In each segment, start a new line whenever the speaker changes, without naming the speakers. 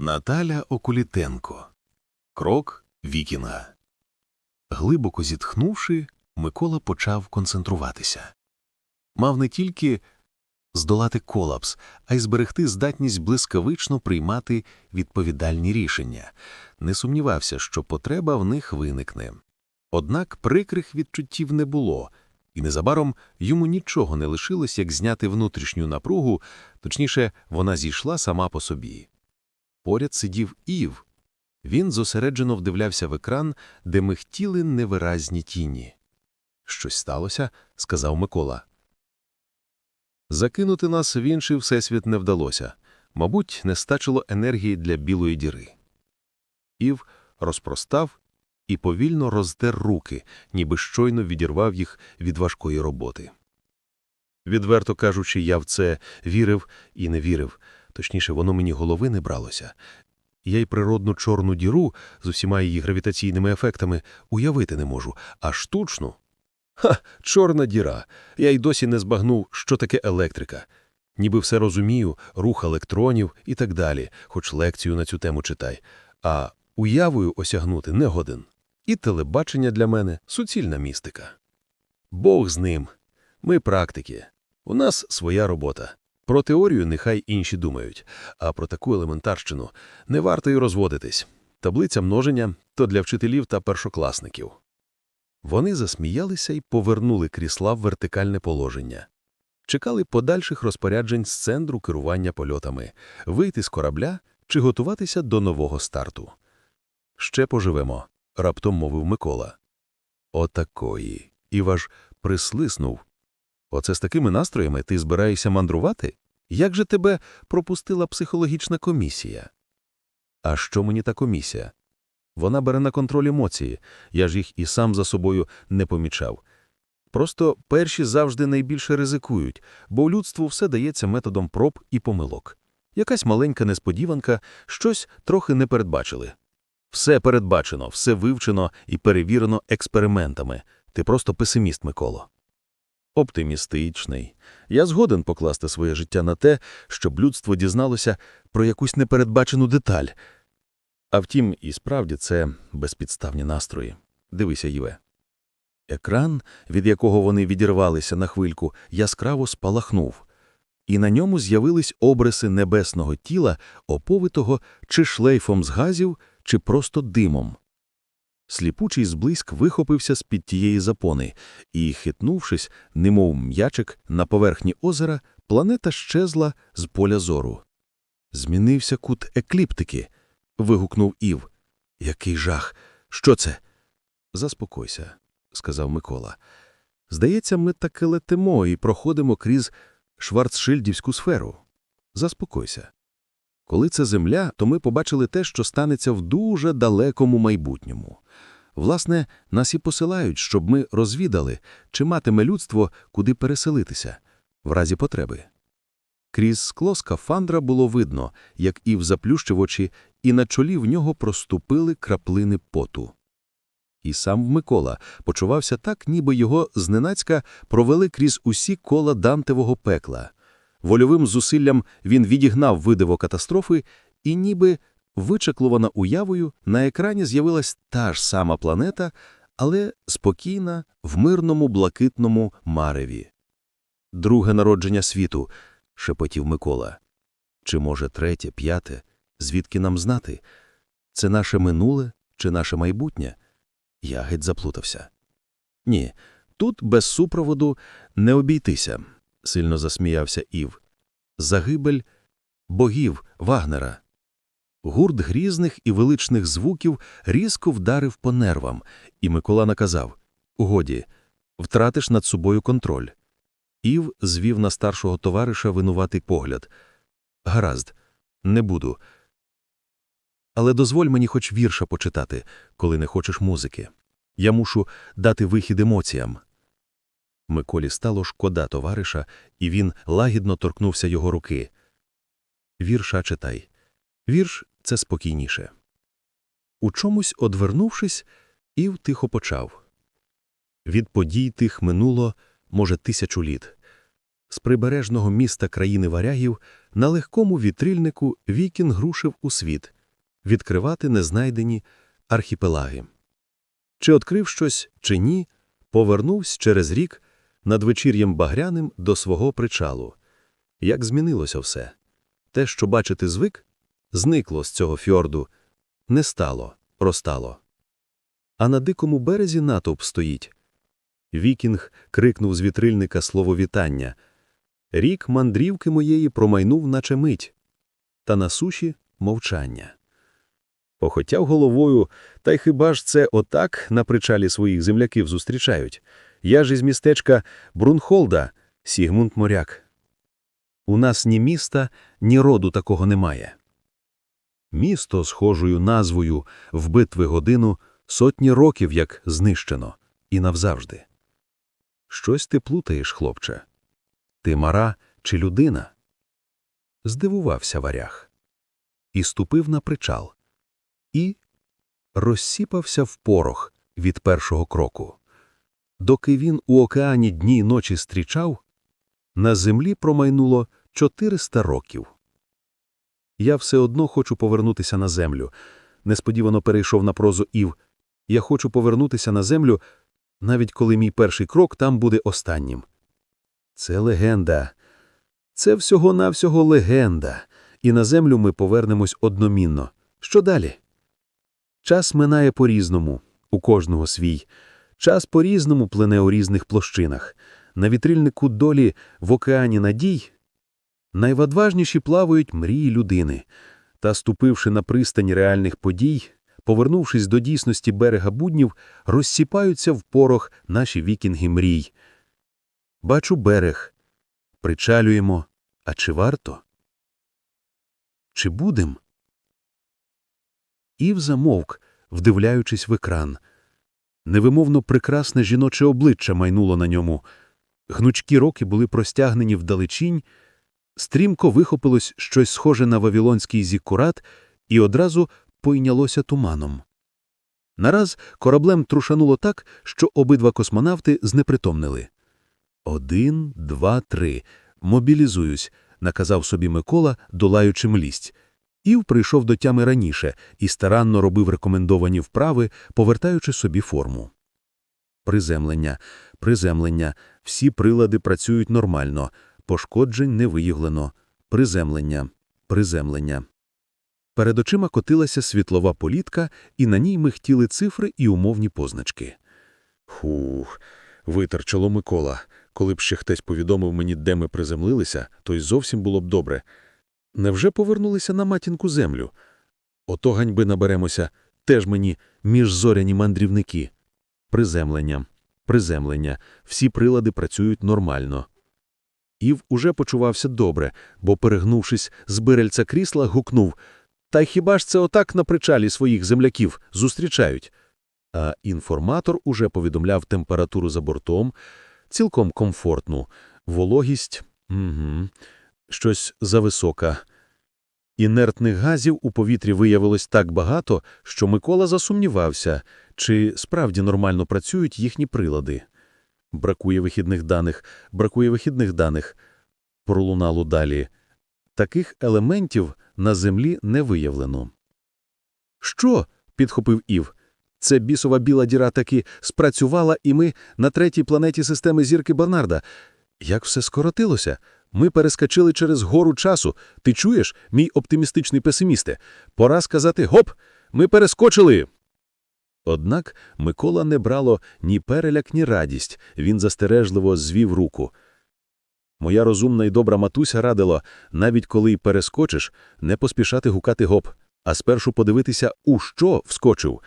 Наталя Окулітенко. Крок Вікінга. Глибоко зітхнувши, Микола почав концентруватися. Мав не тільки здолати колапс, а й зберегти здатність блискавично приймати відповідальні рішення. Не сумнівався, що потреба в них виникне. Однак прикрих відчуттів не було, і незабаром йому нічого не лишилось, як зняти внутрішню напругу, точніше, вона зійшла сама по собі. Поряд сидів Ів. Він зосереджено вдивлявся в екран, де михтіли невиразні тіні. Щось сталося, сказав Микола. Закинути нас в інший всесвіт не вдалося. Мабуть, не стачило енергії для білої діри. Ів розпростав і повільно роздер руки, ніби щойно відірвав їх від важкої роботи. Відверто кажучи, я в це вірив і не вірив, точніше, воно мені голови не бралося. Я й природну чорну діру з усіма її гравітаційними ефектами уявити не можу, а штучну. Ха, чорна діра. Я й досі не збагнув, що таке електрика. Ніби все розумію, рух електронів і так далі, хоч лекцію на цю тему читай. А уявою осягнути не годен. І телебачення для мене суцільна містика. Бог з ним. Ми практики. У нас своя робота. Про теорію нехай інші думають, а про таку елементарщину не варто й розводитись. Таблиця множення то для вчителів та першокласників. Вони засміялися і повернули крісла в вертикальне положення. Чекали подальших розпоряджень з центру керування польотами, вийти з корабля чи готуватися до нового старту. Ще поживемо, раптом мовив Микола. Отакої. Іваж прислиснув. Оце з такими настроями ти збираєшся мандрувати? Як же тебе пропустила психологічна комісія? А що мені та комісія? Вона бере на контроль емоції, я ж їх і сам за собою не помічав. Просто перші завжди найбільше ризикують, бо людству все дається методом проб і помилок. Якась маленька несподіванка, щось трохи не передбачили. Все передбачено, все вивчено і перевірено експериментами. Ти просто песиміст, Миколо. Оптимістичний. Я згоден покласти своє життя на те, щоб людство дізналося про якусь непередбачену деталь. А втім, і справді це безпідставні настрої. Дивися, Єве. Екран, від якого вони відірвалися на хвильку, яскраво спалахнув, і на ньому з'явились обриси небесного тіла, оповитого чи шлейфом з газів, чи просто димом. Сліпучий зблиск вихопився з-під тієї запони, і, хитнувшись, немов м'ячик, на поверхні озера, планета щезла з поля зору. Змінився кут екліптики. вигукнув Ів. Який жах! Що це? Заспокойся, сказав Микола. Здається, ми таки летимо і проходимо крізь Шварцшильдівську сферу. Заспокойся. Коли це земля, то ми побачили те, що станеться в дуже далекому майбутньому. Власне, нас і посилають, щоб ми розвідали, чи матиме людство куди переселитися, в разі потреби. Крізь скло скафандра було видно, як Ів заплющив очі, і на чолі в нього проступили краплини поту. І сам Микола почувався так, ніби його зненацька провели крізь усі кола Дантевого пекла. Вольовим зусиллям він відігнав видиво катастрофи, і ніби вичеклувана уявою, на екрані з'явилась та ж сама планета, але спокійна, в мирному блакитному мареві. Друге народження світу, шепотів Микола. Чи, може, третє, п'яте, звідки нам знати? Це наше минуле чи наше майбутнє? Я геть заплутався. Ні, тут без супроводу не обійтися, сильно засміявся Ів. Загибель богів Вагнера. Гурт грізних і величних звуків різко вдарив по нервам, і Микола наказав Годі, втратиш над собою контроль. Ів звів на старшого товариша винуватий погляд. Гаразд, не буду. Але дозволь мені хоч вірша почитати, коли не хочеш музики. Я мушу дати вихід емоціям. Миколі стало шкода товариша, і він лагідно торкнувся його руки. Вірша читай. Вірш це спокійніше. У чомусь одвернувшись, Ів тихо почав. Від подій тих минуло, може, тисячу літ. З прибережного міста країни варягів на легкому вітрильнику вікінг рушив у світ відкривати незнайдені архіпелаги. Чи відкрив щось, чи ні, повернувся через рік надвечір'ям багряним до свого причалу. Як змінилося все? Те, що бачити звик, зникло з цього фьорду, не стало, простало. А на дикому березі натовп стоїть. Вікінг крикнув з вітрильника слово вітання. Рік мандрівки моєї промайнув, наче мить, та на суші мовчання. Похотяв головою, та й хіба ж це отак на причалі своїх земляків зустрічають? Я ж із містечка Брунхолда, Сігмунд Моряк. У нас ні міста, ні роду такого немає. Місто схожою назвою в битви годину сотні років як знищено, і навзавжди. Щось ти плутаєш, хлопче. Ти мара чи людина? Здивувався варяг. І ступив на причал. І розсіпався в порох від першого кроку. Доки він у океані дні й ночі стрічав, на землі промайнуло 400 років. Я все одно хочу повернутися на землю. Несподівано перейшов на прозу Ів. Я хочу повернутися на землю, навіть коли мій перший крок там буде останнім. Це легенда. Це всього-навсього легенда. І на землю ми повернемось одномінно. Що далі? Час минає по-різному, у кожного свій. Час по-різному плине у різних площинах. На вітрильнику долі в океані надій найвадважніші плавають мрії людини. Та, ступивши на пристань реальних подій, повернувшись до дійсності берега буднів, розсіпаються в порох наші вікінги мрій. Бачу берег. Причалюємо. А чи варто? Чи будем? Ів замовк, вдивляючись в екран. Невимовно прекрасне жіноче обличчя майнуло на ньому. Гнучкі роки були простягнені вдалечінь, стрімко вихопилось щось схоже на вавілонський зіккурат і одразу пойнялося туманом. Нараз кораблем трушануло так, що обидва космонавти знепритомнили. Один, два, три. Мобілізуюсь, наказав собі Микола, долаючи млість. Ів прийшов до тями раніше і старанно робив рекомендовані вправи, повертаючи собі форму. Приземлення, приземлення, всі прилади працюють нормально, пошкоджень не виявлено. Приземлення, приземлення. Перед очима котилася світлова політка, і на ній михтіли цифри і умовні позначки. Фух, витер чоло Микола. Коли б ще хтось повідомив мені, де ми приземлилися, то й зовсім було б добре. Невже повернулися на матінку землю? Ото ганьби наберемося, теж мені міжзоряні мандрівники. Приземлення, приземлення, всі прилади працюють нормально. Ів уже почувався добре, бо, перегнувшись з бирельця крісла, гукнув Та хіба ж це отак на причалі своїх земляків зустрічають? А інформатор уже повідомляв температуру за бортом, цілком комфортну, вологість угу, щось зависока. Інертних газів у повітрі виявилось так багато, що Микола засумнівався, чи справді нормально працюють їхні прилади. Бракує вихідних даних, бракує вихідних даних. Пролунало далі. Таких елементів на землі не виявлено. Що? підхопив Ів. Це бісова біла діра таки спрацювала, і ми на третій планеті системи зірки Барнарда. Як все скоротилося? Ми перескочили через гору часу. Ти чуєш, мій оптимістичний песимісте? Пора сказати гоп! Ми перескочили. Однак Микола не брало ні переляк, ні радість. Він застережливо звів руку. Моя розумна і добра матуся радила, навіть коли й перескочиш, не поспішати гукати гоп, а спершу подивитися, у що вскочив.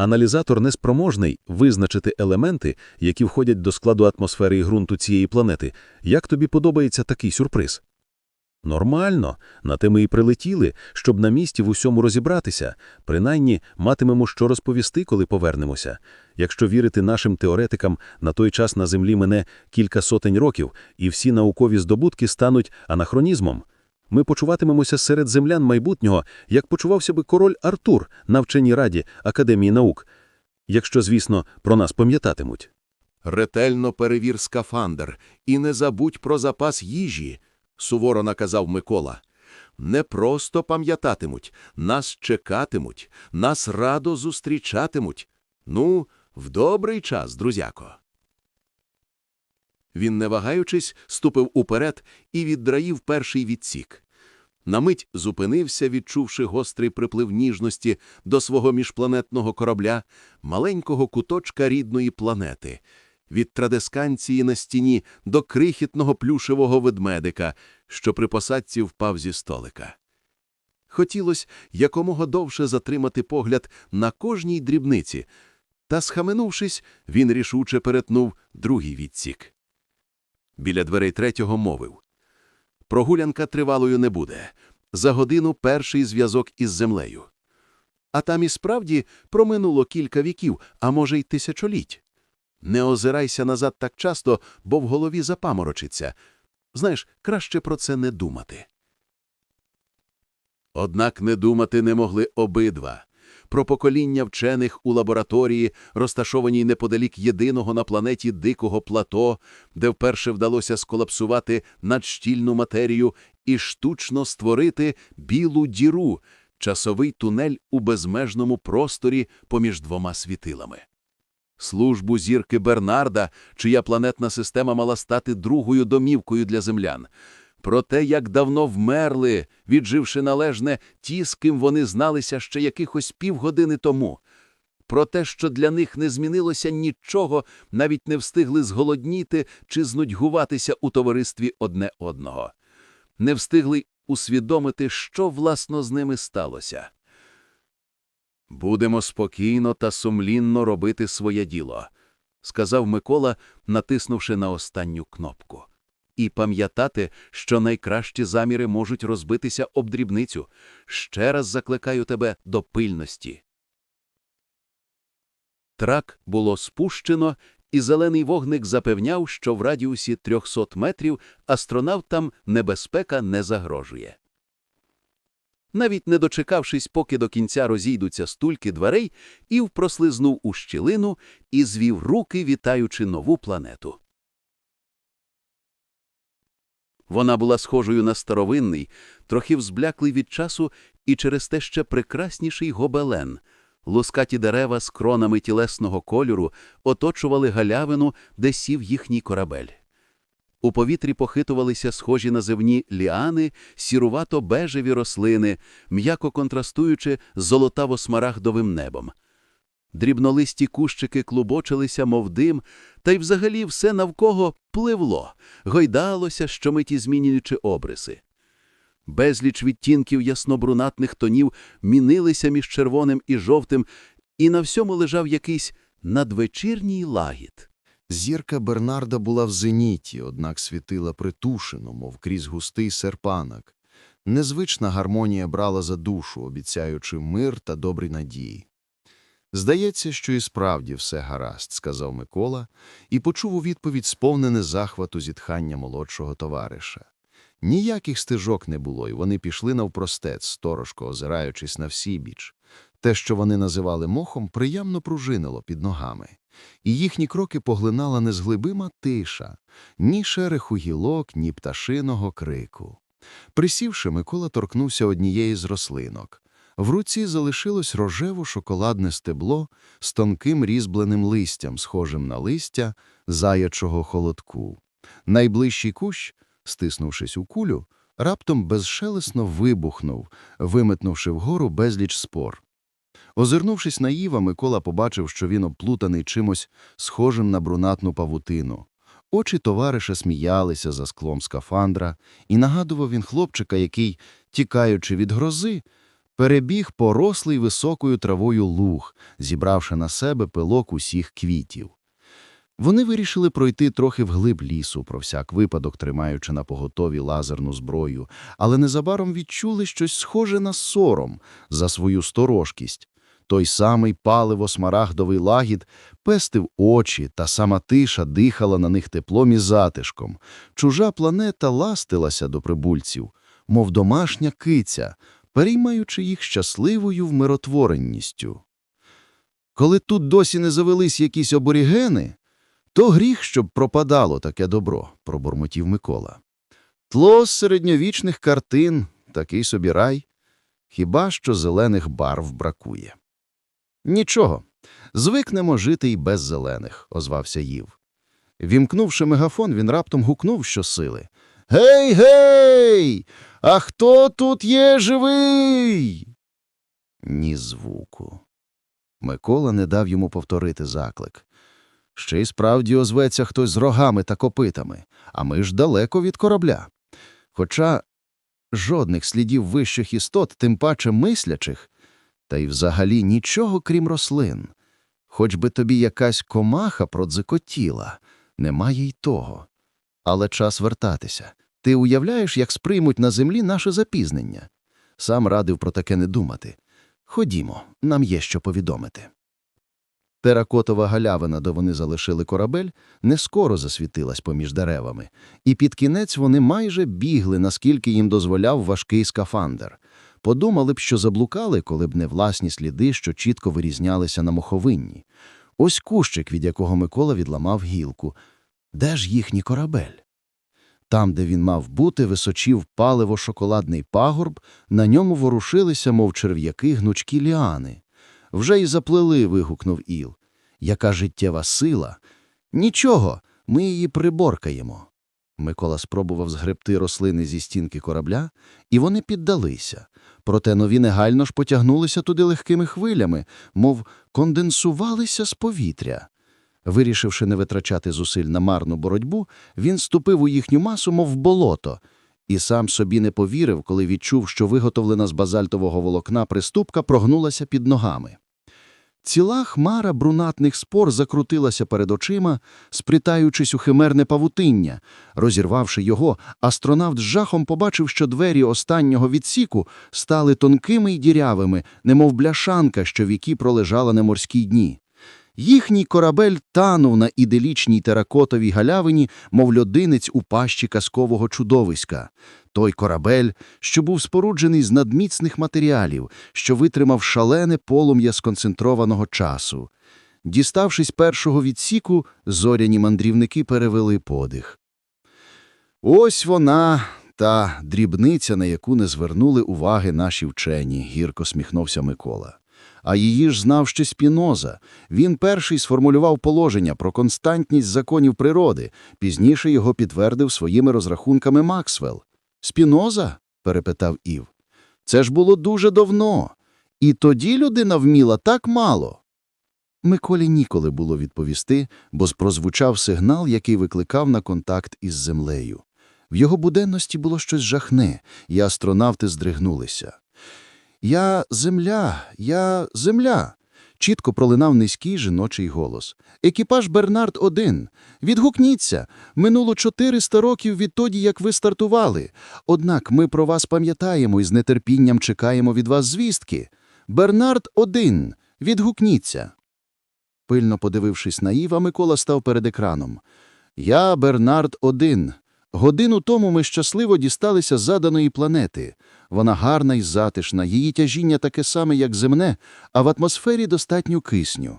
Аналізатор неспроможний визначити елементи, які входять до складу атмосфери і ґрунту цієї планети. Як тобі подобається такий сюрприз? Нормально, на те ми і прилетіли, щоб на місці в усьому розібратися. Принаймні, матимемо що розповісти, коли повернемося. Якщо вірити нашим теоретикам, на той час на Землі мине кілька сотень років, і всі наукові здобутки стануть анахронізмом. Ми почуватимемося серед землян майбутнього, як почувався би король Артур на вченій раді Академії наук, якщо, звісно, про нас пам'ятатимуть. Ретельно перевір скафандр і не забудь про запас їжі, суворо наказав Микола. Не просто пам'ятатимуть, нас чекатимуть, нас радо зустрічатимуть. Ну, в добрий час, друзяко. Він, не вагаючись, ступив уперед і віддраїв перший відсік. На мить зупинився, відчувши гострий приплив ніжності до свого міжпланетного корабля, маленького куточка рідної планети, від традесканції на стіні до крихітного плюшевого ведмедика, що при посадці впав зі столика. Хотілося якомога довше затримати погляд на кожній дрібниці, та, схаменувшись, він рішуче перетнув другий відсік. Біля дверей третього мовив. Прогулянка тривалою не буде. За годину перший зв'язок із землею. А там і справді проминуло кілька віків, а може й тисячоліть. Не озирайся назад так часто, бо в голові запаморочиться. Знаєш, краще про це не думати. Однак не думати не могли обидва. Про покоління вчених у лабораторії, розташованій неподалік єдиного на планеті дикого плато, де вперше вдалося сколапсувати надщільну матерію і штучно створити білу діру, часовий тунель у безмежному просторі поміж двома світилами. Службу зірки Бернарда, чия планетна система мала стати другою домівкою для землян. Про те, як давно вмерли, відживши належне ті, з ким вони зналися ще якихось півгодини тому. Про те, що для них не змінилося нічого, навіть не встигли зголодніти чи знудьгуватися у товаристві одне одного. Не встигли усвідомити, що власно з ними сталося. Будемо спокійно та сумлінно робити своє діло, сказав Микола, натиснувши на останню кнопку. І пам'ятати, що найкращі заміри можуть розбитися об дрібницю. Ще раз закликаю тебе до пильності. Трак було спущено, і зелений вогник запевняв, що в радіусі 300 метрів астронавтам небезпека не загрожує. Навіть не дочекавшись, поки до кінця розійдуться стульки дверей, Ів прослизнув у щілину і звів руки, вітаючи нову планету. Вона була схожою на старовинний, трохи взбляклий від часу і через те ще прекрасніший гобелен. Лускаті дерева з кронами тілесного кольору оточували галявину, де сів їхній корабель. У повітрі похитувалися схожі на зевні ліани, сірувато-бежеві рослини, м'яко контрастуючи з золотаво-смарагдовим небом. Дрібнолисті кущики клубочилися, мов дим, та й взагалі все навкого пливло, гойдалося, щомиті змінюючи обриси. Безліч відтінків яснобрунатних тонів мінилися між червоним і жовтим, і на всьому лежав якийсь надвечірній лагід.
Зірка Бернарда була в зеніті, однак світила притушено, мов крізь густий серпанок. Незвична гармонія брала за душу, обіцяючи мир та добрі надії. Здається, що і справді все гаразд, сказав Микола, і почув у відповідь сповнене захвату зітхання молодшого товариша. Ніяких стежок не було, і вони пішли навпростець, сторожко озираючись на всі біч. Те, що вони називали мохом, приємно пружинило під ногами, і їхні кроки поглинала незглибима тиша, ні шереху гілок, ні пташиного крику. Присівши, Микола торкнувся однієї з рослинок. В руці залишилось рожево-шоколадне стебло з тонким різьбленим листям, схожим на листя заячого холодку. Найближчий кущ, стиснувшись у кулю, раптом безшелесно вибухнув, виметнувши вгору безліч спор. Озирнувшись на Іва, Микола побачив, що він обплутаний чимось схожим на брунатну павутину. Очі товариша сміялися за склом скафандра, і нагадував він хлопчика, який, тікаючи від грози, перебіг порослий високою травою луг, зібравши на себе пилок усіх квітів. Вони вирішили пройти трохи вглиб лісу, про всяк випадок тримаючи на поготові лазерну зброю, але незабаром відчули щось схоже на сором за свою сторожкість. Той самий паливо-смарагдовий лагід пестив очі, та сама тиша дихала на них теплом і затишком. Чужа планета ластилася до прибульців, мов домашня киця, переймаючи їх щасливою вмиротворенністю. Коли тут досі не завелись якісь аборігени,
То гріх, щоб пропадало таке добро, пробурмотів Микола. Тло з середньовічних картин, такий собі рай. Хіба що зелених барв бракує. Нічого, звикнемо жити й без зелених, озвався Їв. Вімкнувши мегафон, він раптом гукнув щосили. Гей, гей! А хто тут є живий? Ні звуку. Микола не дав йому повторити заклик. Ще й справді озветься хтось з рогами та копитами, а ми ж далеко від корабля. Хоча жодних слідів вищих істот, тим паче мислячих, та й взагалі нічого крім рослин. Хоч би тобі якась комаха продзикотіла, немає й того. Але час вертатися. Ти уявляєш, як сприймуть на землі наше запізнення? Сам радив про таке не думати. Ходімо, нам є що повідомити. Теракотова галявина, де вони залишили корабель, не скоро засвітилась поміж деревами, і під кінець вони майже бігли, наскільки їм дозволяв важкий скафандр. Подумали б, що заблукали, коли б не власні сліди, що чітко вирізнялися на моховинні. Ось кущик, від якого Микола відламав гілку. Де ж їхній корабель? Там, де він мав бути, височів паливо-шоколадний пагорб, на ньому ворушилися, мов черв'яки, гнучкі ліани. Вже й заплели, вигукнув Іл. Яка життєва сила? Нічого, ми її приборкаємо. Микола спробував згребти рослини зі стінки корабля, і вони піддалися. Проте нові негайно ж потягнулися туди легкими хвилями, мов конденсувалися з повітря. Вирішивши не витрачати зусиль на марну боротьбу, він ступив у їхню масу, мов болото, і сам собі не повірив, коли відчув, що виготовлена з базальтового волокна приступка прогнулася під ногами. Ціла хмара брунатних спор закрутилася перед очима, сплітаючись у химерне павутиння. Розірвавши його, астронавт з жахом побачив, що двері останнього відсіку стали тонкими й дірявими, немов бляшанка, що віки пролежала на морській дні. Їхній корабель танув на іделічній теракотовій галявині, мов льодинець у пащі казкового чудовиська. Той корабель, що був споруджений з надміцних матеріалів, що витримав шалене полум'я сконцентрованого часу. Діставшись першого відсіку, зоряні мандрівники перевели подих. Ось вона, та дрібниця, на яку не звернули уваги наші вчені, гірко сміхнувся Микола. А її ж знав ще Спіноза. Він перший сформулював положення про константність законів природи, пізніше його підтвердив своїми розрахунками Максвелл. Спіноза? перепитав Ів. Це ж було дуже давно. І тоді людина вміла так мало. Миколі ніколи було відповісти, бо прозвучав сигнал, який викликав на контакт із землею. В його буденності було щось жахне, і астронавти здригнулися. Я земля, я земля. Чітко пролинав низький жіночий голос. Екіпаж Бернард 1 Відгукніться. Минуло 400 років відтоді, як ви стартували. Однак ми про вас пам'ятаємо і з нетерпінням чекаємо від вас звістки. Бернард 1 Відгукніться. Пильно подивившись на Іва, Микола став перед екраном. Я Бернард 1 Годину тому ми щасливо дісталися з заданої планети. Вона гарна і затишна, її тяжіння таке саме, як земне, а в атмосфері достатньо кисню.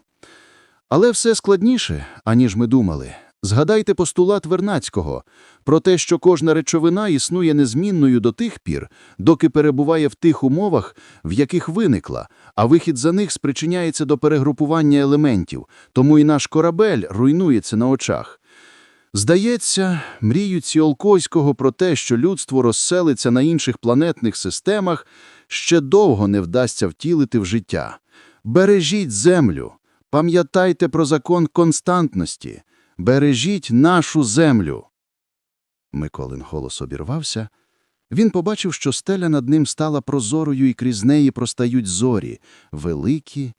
Але все складніше, аніж ми думали. Згадайте постулат Вернацького про те, що кожна речовина існує незмінною до тих пір, доки перебуває в тих умовах, в яких виникла, а вихід за них спричиняється до перегрупування елементів, тому і наш корабель руйнується на очах. Здається, мрію Ціолкойського про те, що людство розселиться на інших планетних системах, ще довго не вдасться втілити в життя. Бережіть землю, пам'ятайте про закон константності, бережіть нашу землю. Миколин голос обірвався. Він побачив, що стеля над ним стала прозорою, і крізь неї простають зорі, великі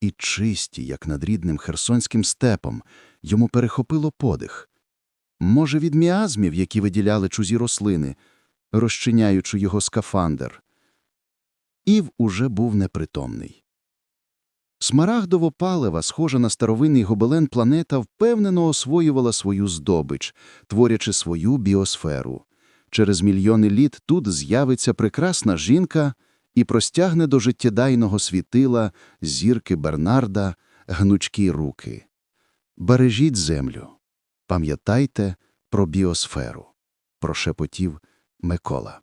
і чисті, як над рідним херсонським степом. Йому перехопило подих. Може, від міазмів, які виділяли чужі рослини, розчиняючи його скафандр. Ів уже був непритомний. Смарагдово палива, схожа на старовинний гобелен планета, впевнено освоювала свою здобич, творячи свою біосферу. Через мільйони літ тут з'явиться прекрасна жінка і простягне до життєдайного світила зірки Бернарда гнучкі руки. Бережіть землю. Пам'ятайте про біосферу. Прошепотів Микола.